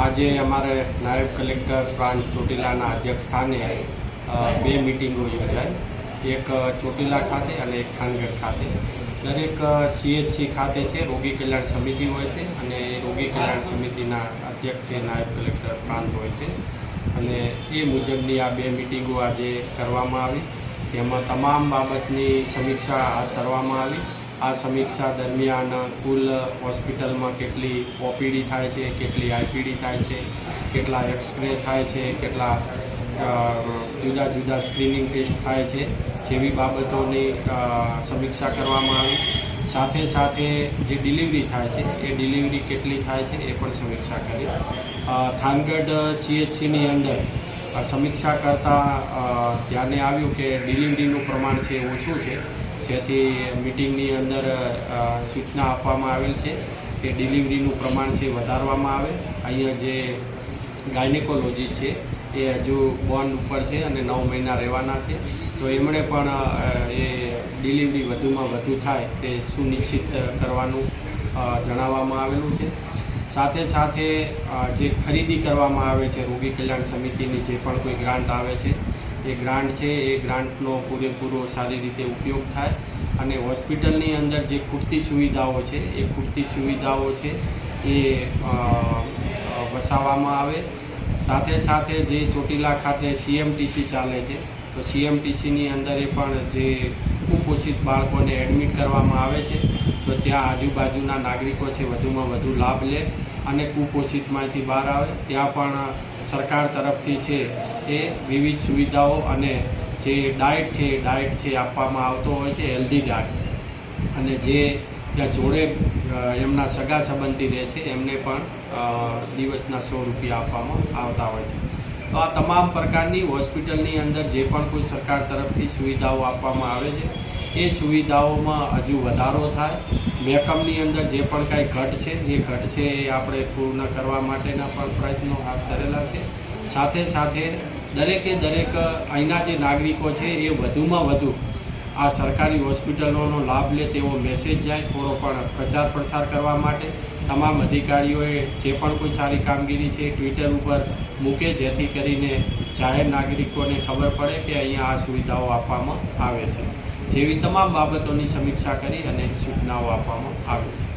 આજે અમારે નાયબ કલેક્ટર પ્રાંત ચોટીલાના અધ્યક્ષ સ્થાને બે મિટિંગો યોજાઈ. એક ચોટીલા ખાતે અને એક ખાનગઢ ખાતે. દરેક સીએચસી ખાતે છે, રોગી કલ્યાણ સમિતિ હોય છે અને એ રોગી કલ્યાણ સમિતિના અધ્યક્ષ છે, નાયબ કલેક્ટર પ્રાંત હોય છે. અને એ મુજબની આ બે મિટિંગો આજે કરવામાં આવી. તેમાં તમામ બાબતની સમીક્ષા હાથ ધરવામાં આવી. આ સમીક્ષા દરમિયાન કુલ હોસ્પિટલમાં કેટલી ઓપીડી થાય છે, કેટલી આઈપીડી થાય છે, કેટલા એક્સરે થાય છે, કેટલા જુદા જુદા સ્ક્રીનિંગ ટેસ્ટ થાય છે, જેવી બાબતોની સમીક્ષા કરવામાં આવી. સાથે સાથે જે ડિલિવરી થાય છે, એ ડિલિવરી કેટલી થાય છે, એ પણ સમીક્ષા કરી. થાનગઢ સીએચસીની અંદર સમીક્ષા કરતાં ધ્યાને આવ્યું કે ડિલિવરીનું પ્રમાણ છે એ ઓછું છે જેથી મિટિંગની અંદર સૂચના આપવામાં આવેલ છે કે ડિલિવરીનું પ્રમાણ છે વધારવામાં આવે. અહીંયા જે ગાયનેકોલોજી છે, એ હજુ બોન્ડ ઉપર છે અને નવ મહિના રહેવાના છે. તો એમણે પણ એ ડિલિવરી વધુમાં વધુ થાય તે સુનિશ્ચિત કરવાનું જણાવવામાં આવેલું છે. સાથે સાથે જે ખરીદી કરવામાં આવે છે, રોગી કલ્યાણ સમિતિની જે પણ કોઈ ગ્રાન્ટ આવે છે એ ગ્રાન્ટ છે, એ ગ્રાન્ટનો પૂરેપૂરો સારી રીતે ઉપયોગ થાય અને હોસ્પિટલની અંદર જે ખૂટતી સુવિધાઓ છે, એ ખૂટતી સુવિધાઓ છે, એ વસાવવામાં આવે. સાથે સાથે જે ચોટીલા ખાતે સીએમટીસી ચાલે છે તો સીએમટીસીની અંદર એ પણ જે કુપોષિત બાળકોને એડમિટ કરવામાં આવે છે, તો ત્યાં આજુબાજુના નાગરિકો છે વધુમાં વધુ લાભ લે અને કુપોષિતમાંથી બહાર આવે. ત્યાં પણ સરકાર તરફથી છે એ વિવિધ સુવિધાઓ અને જે ડાયટ છે એ ડાયટ છે આપવામાં આવતો હોય છે, હેલ્ધી ડાયટ. અને જે ત્યાં જોડે એમના સગા સંબંધી રહે છે, એમને પણ દિવસના સો રૂપિયા આપવામાં આવતા હોય છે. તો આ તમામ પ્રકારની હોસ્પિટલની અંદર જે પણ કોઈ સરકાર તરફથી સુવિધાઓ આપવામાં આવે છે, એ સુવિધાઓમાં હજુ વધારો થાય. મહેકમની અંદર જે પણ કાંઈ ઘટ છે, એ ઘટ છે એ આપણે પૂર્ણ કરવા માટેના પણ પ્રયત્નો હાથ ધરેલા છે. સાથે સાથે દરેકે દરેક અહીંના જે નાગરિકો છે એ વધુમાં વધુ આ સરકારી હોસ્પિટલોનો લાભ લે તેવો મેસેજ જાય, થોડો પણ પ્રચાર પ્રસાર કરવા માટે. તમામ અધિકારીઓએ જે પણ કોઈ સારી કામગીરી છે ટ્વિટર ઉપર મૂકે, જેથી કરીને જાહેર નાગરિકોને ખબર પડે કે અહીંયા આ સુવિધાઓ આપવામાં આવે છે. જેવી તમામ બાબતોની સમીક્ષા કરી અને સૂચનાઓ આપવામાં આવે છે.